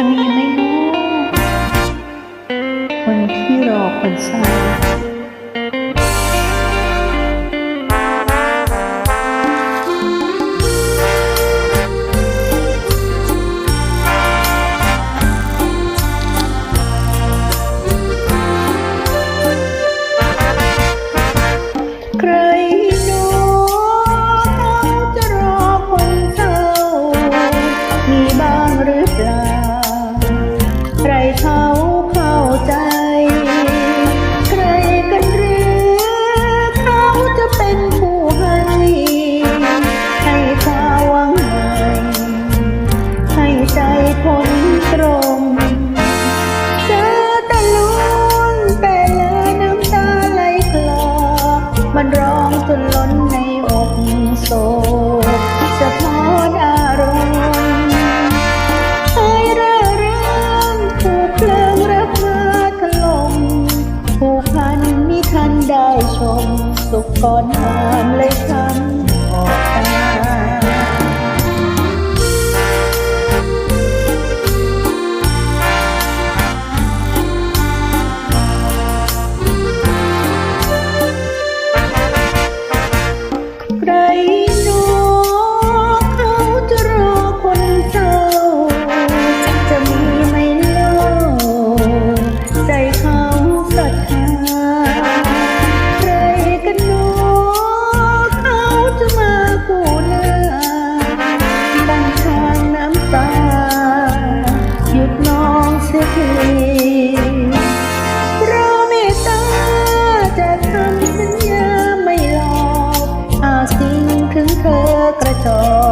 จะมีไหมเนาวันที่รอคนเศร้า โกสะท้อนอารมณ์เคร่าเรงถูกเพลิงรักมาถล่มผูกพันมิทันได้ชม สุขก่อนนอนเลยช้ำ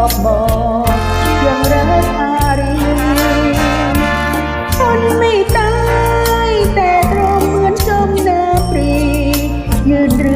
อบบอกยังรักอารีคนไม่ตายแต่ตรงเหมือนจมนาปรียืนเรือ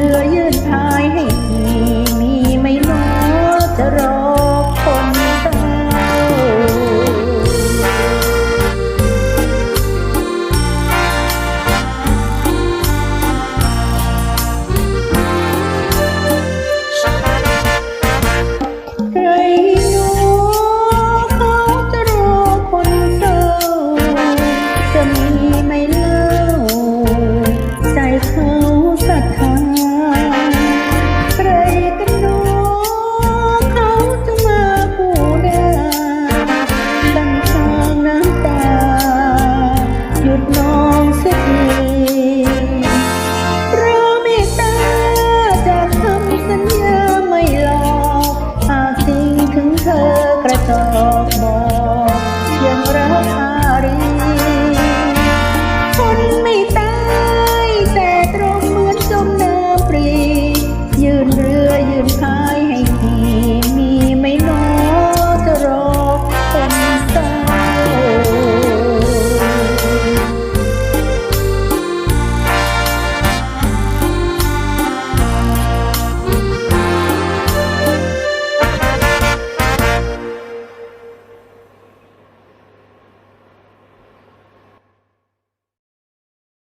ยืนเรือยืนพา